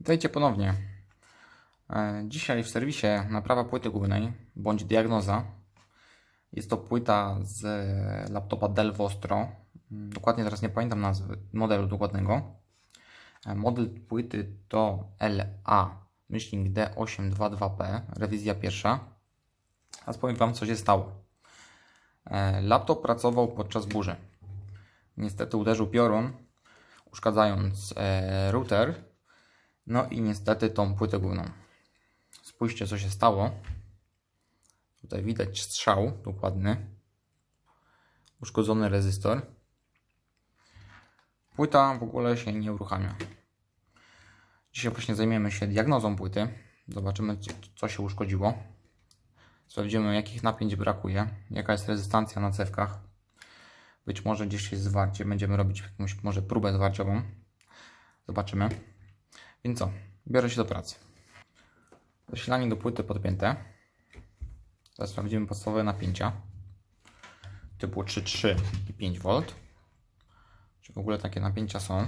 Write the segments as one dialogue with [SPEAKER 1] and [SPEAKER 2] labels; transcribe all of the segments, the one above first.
[SPEAKER 1] Witajcie ponownie. E, Dzisiaj w serwisie naprawa płyty głównej bądź diagnoza. Jest to płyta z laptopa Dell Vostro. Mm, Dokładnie teraz nie pamiętam nazwy modelu dokładnego. E, Model płyty to LA myślnik D822P, rewizja pierwsza. A powiem Wam co się stało. E, Laptop pracował podczas burzy. Niestety uderzył piorun, uszkadzając router no i niestety tą płytę główną. Spójrzcie co się stało. Tutaj widać strzał dokładny. Uszkodzony rezystor. Płyta w ogóle się nie uruchamia. Dzisiaj właśnie zajmiemy się diagnozą płyty. Zobaczymy co- się uszkodziło. Sprawdzimy jakich napięć brakuje. Jaka jest rezystancja na cewkach. Być może gdzieś jest zwarcie. Będziemy robić jakąś może próbę zwarciową. Zobaczymy. Więc co? Biorę się do pracy. Zasilanie do płyty podpięte. Teraz sprawdzimy podstawowe napięcia. Typu 3,3 i 5 V. Czy w ogóle takie napięcia są?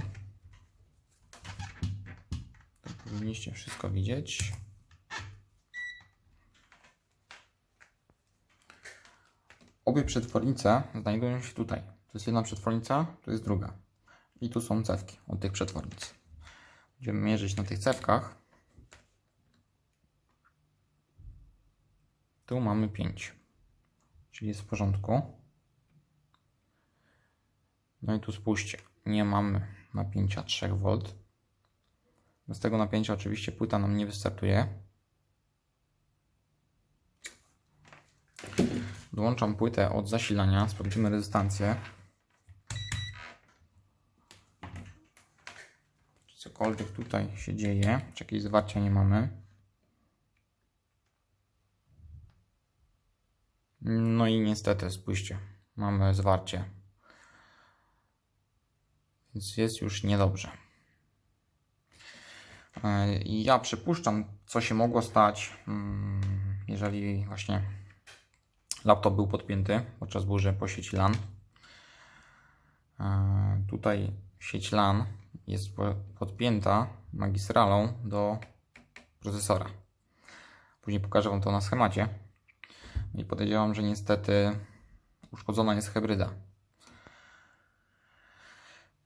[SPEAKER 1] To powinniście wszystko widzieć. Obie przetwornice znajdują się tutaj. To jest jedna przetwornica, to jest druga. I tu są cewki od tych przetwornic. Będziemy mierzyć na tych cewkach. Tu mamy 5, czyli jest w porządku. No i tu spójrzcie, nie mamy napięcia 3V. Bez tego napięcia oczywiście płyta nam nie wystartuje. Dołączam płytę od zasilania, sprawdzimy rezystancję. Czy cokolwiek tutaj się dzieje, czy jakieś zwarcia nie mamy. No i niestety, spójrzcie, mamy zwarcie. Więc jest już niedobrze. E, Ja przypuszczam, co się mogło stać, mm, jeżeli właśnie laptop był podpięty podczas burzy po sieci LAN. E, Tutaj sieć LAN jest po- podpięta magistralą do procesora. Później pokażę Wam to na schemacie. I podejrzewam, że niestety uszkodzona jest hybryda.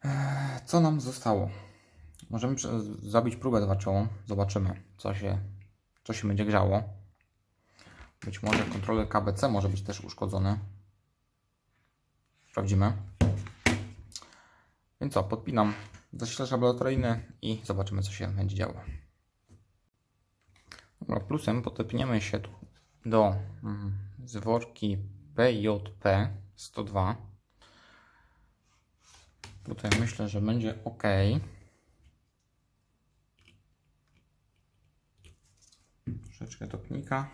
[SPEAKER 1] Eee, Co nam zostało? Możemy zrobić próbę zwarciową. Zobaczymy, co się, co się będzie grzało. Być może kontroler KBC może być też uszkodzony. Sprawdzimy. Więc co, podpinam zasilacz laboratoryjny i zobaczymy, co się będzie działo. Dobra, plusem podepniemy się tu do mm, zworki PJP 102. Tutaj myślę, że będzie ok. Troszeczkę topnika.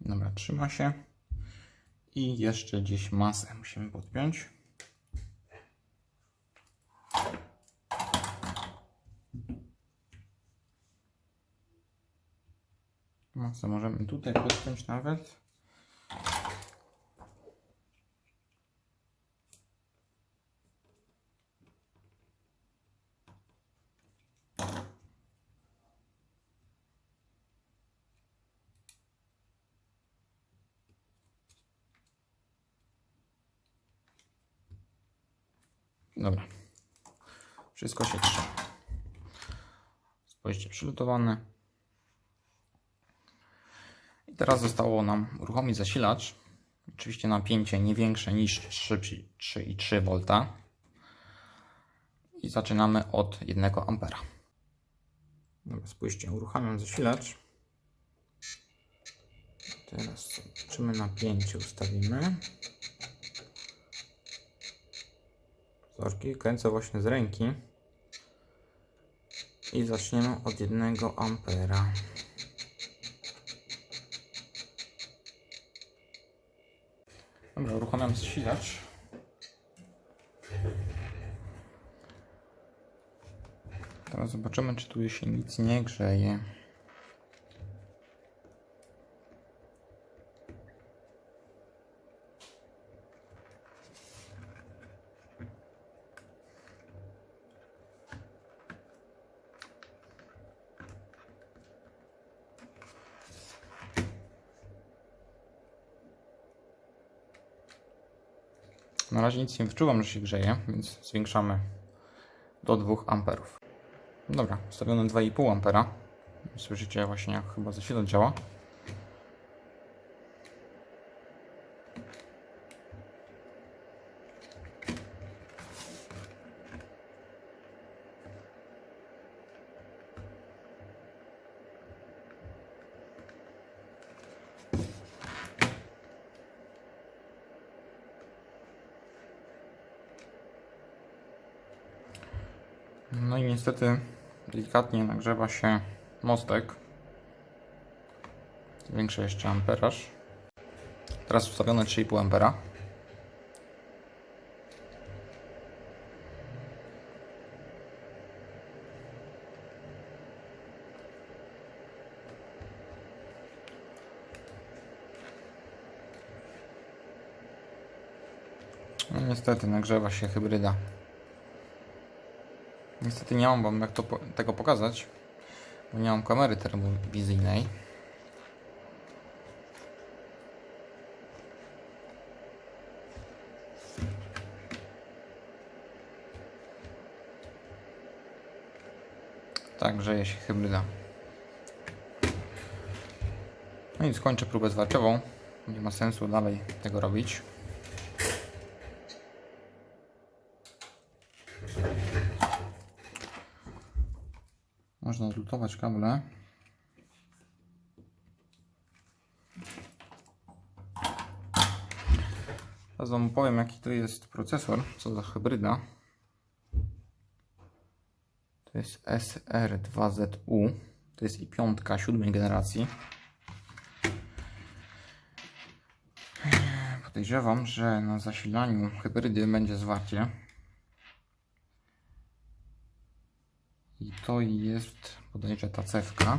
[SPEAKER 1] Dobra, trzyma się. I jeszcze gdzieś masę musimy podpiąć. Masę możemy tutaj podpiąć nawet. Dobra. Wszystko się trzyma. Spójrzcie, przygotowane. I teraz zostało nam uruchomić zasilacz. Oczywiście napięcie nie większe niż 3,3 V. I zaczynamy od 1 ampera. Dobra, spójrzcie, uruchamiam zasilacz. Teraz zobaczymy napięcie, ustawimy. Zorki kręcę właśnie z ręki. I zaczniemy od 1 ampera. Dobra, uruchamiam zasilacz. Teraz zobaczymy, czy tu się nic nie grzeje. Na razie nic nie wyczuwam, że się grzeje, więc zwiększamy do 2 amperów. Dobra, ustawione 2,5 ampera. Słyszycie właśnie jak chyba zasilacz działa. No niestety delikatnie nagrzewa się mostek. Zwiększę jeszcze amperaż. Teraz ustawione 3,5 ampera. No niestety nagrzewa się hybryda. Niestety nie mam wam jak to, tego pokazać, bo nie mam kamery termowizyjnej. Tak, grzeje się hybryda. No i skończę próbę zwarciową. Nie ma sensu dalej tego robić. Zlutować kable. Teraz wam powiem jaki to jest procesor, co za hybryda. To jest SR2ZU. To jest i piątka siódmej generacji. Podejrzewam, że na zasilaniu hybrydy będzie zwarcie. I to jest bodajże ta cewka.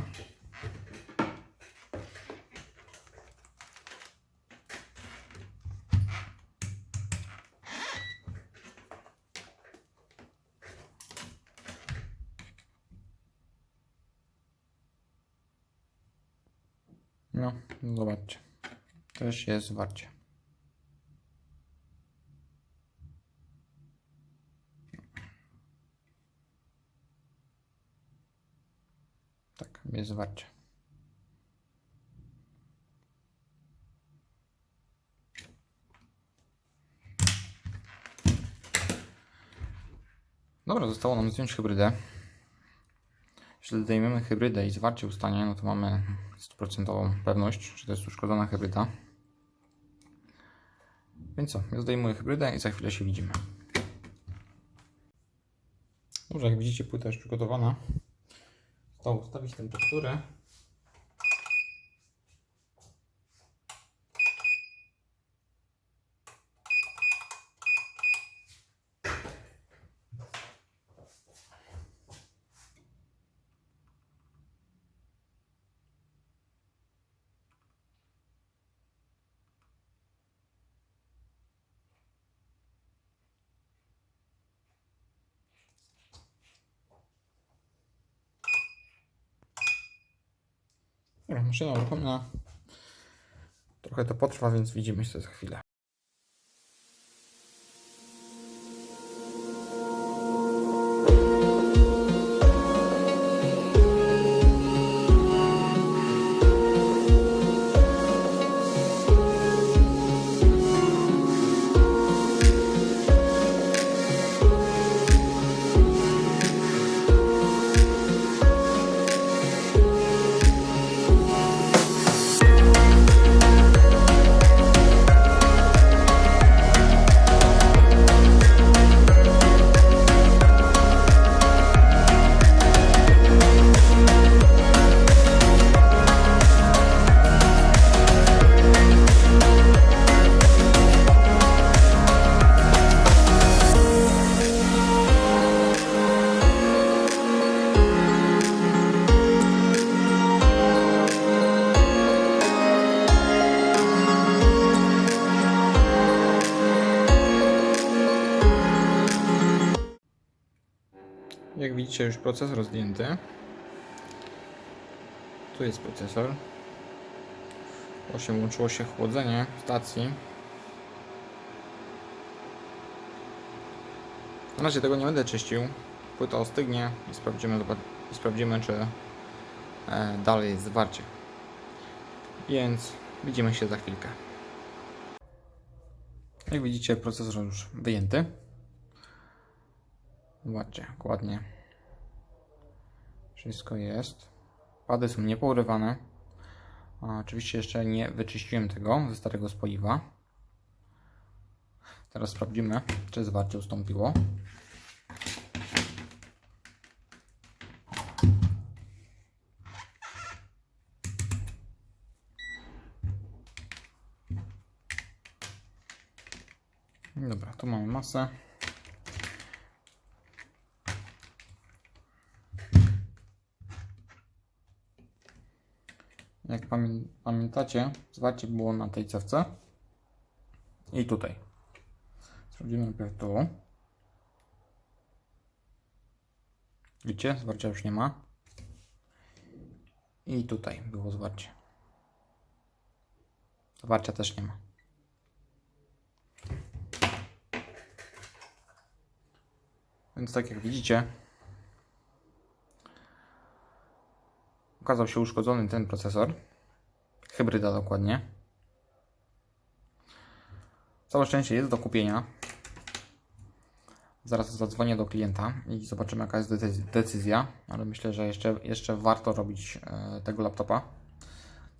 [SPEAKER 1] No, zobaczcie. Też jest zwarcie. Tak, jest zwarcie. Dobra, zostało nam zdjąć hybrydę. Jeśli zdejmiemy hybrydę i zwarcie ustanie, no to mamy 100% pewność, czy to jest uszkodzona hybryda. Więc co, ja zdejmuję hybrydę i za chwilę się widzimy. Dobrze, jak widzicie płyta już przygotowana. Zostało ustawić temperaturę. Dobra, maszyna uruchomiona. Trochę to potrwa, więc widzimy się za chwilę. Widzicie już procesor zdjęty. Tu jest procesor. Właśnie włączyło się chłodzenie stacji. Na razie tego nie będę czyścił. Płyta ostygnie i sprawdzimy, i sprawdzimy czy e, dalej jest zwarcie. Więc widzimy się za chwilkę. Jak widzicie, procesor już wyjęty. Zobaczcie, ładnie. Wszystko jest. Pady są niepourywane. A, oczywiście jeszcze nie wyczyściłem tego ze starego spoiwa. Teraz sprawdzimy, czy zwarcie ustąpiło. Dobra, tu mamy masę. Pamiętacie, zwarcie było na tej cewce i tutaj. Sprawdzimy najpierw tu. Widzicie, zwarcia już nie ma. I tutaj było zwarcie. Zwarcia też nie ma. Więc tak jak widzicie, okazał się uszkodzony ten procesor. Hybryda dokładnie. Całe szczęście jest do kupienia. Zaraz zadzwonię do klienta i zobaczymy jaka jest decyz- decyzja, ale myślę, że jeszcze, jeszcze warto robić e, tego laptopa.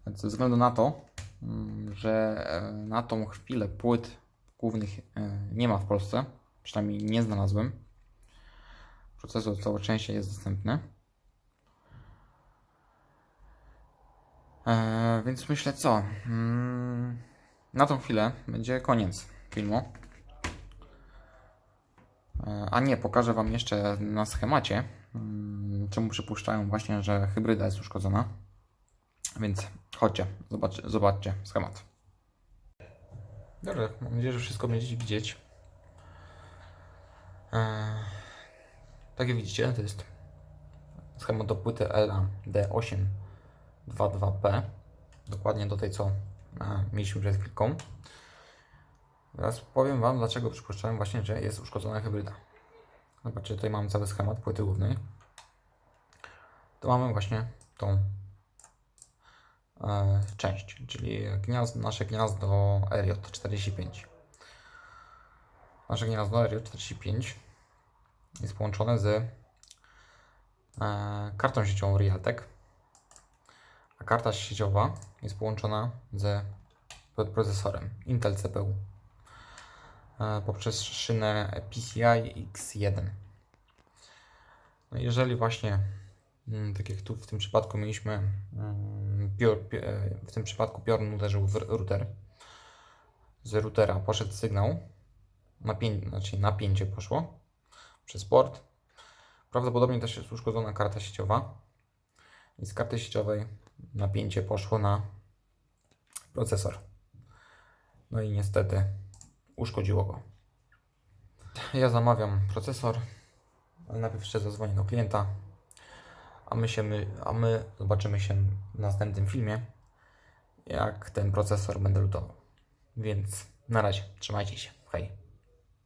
[SPEAKER 1] Ze względu na to, mm, że e, na tą chwilę płyt głównych e, nie ma w Polsce, przynajmniej nie znalazłem. Procesor całe szczęście jest dostępny. Eee, więc myślę co? Mm, na tą chwilę będzie koniec filmu. Eee, a nie, pokażę Wam jeszcze na schemacie, mm, czemu przypuszczają właśnie, że hybryda jest uszkodzona. Więc chodźcie, zobacz, zobaczcie schemat. Dobra, mam nadzieję, że wszystko będziecie widzieć. Eee, tak jak widzicie, to jest schemat do płyty LA D822P. Dokładnie do tej, co e, mieliśmy przed chwilką. Teraz powiem Wam, dlaczego przypuszczałem właśnie, że jest uszkodzona hybryda. Zobaczcie, tutaj mamy cały schemat płyty głównej. Tu mamy właśnie tą e, część, czyli gniazdo, nasze gniazdo RJ45. Nasze gniazdo RJ45 jest połączone z e, kartą sieciową Realtek, a karta sieciowa jest połączona z procesorem Intel CPU e, poprzez szynę PCI X1. No jeżeli właśnie, mm, tak jak tu w tym przypadku mieliśmy, mm, e, w tym przypadku piorun uderzył w router, z routera poszedł sygnał, napię- znaczy napięcie poszło, przez port. Prawdopodobnie też jest uszkodzona karta sieciowa. I z karty sieciowej napięcie poszło na procesor. No i niestety uszkodziło go. Ja zamawiam procesor, ale najpierw jeszcze zadzwonię do klienta, a my, się, a my zobaczymy się w następnym filmie, jak ten procesor będę lutował. Więc na razie, trzymajcie się. Hej.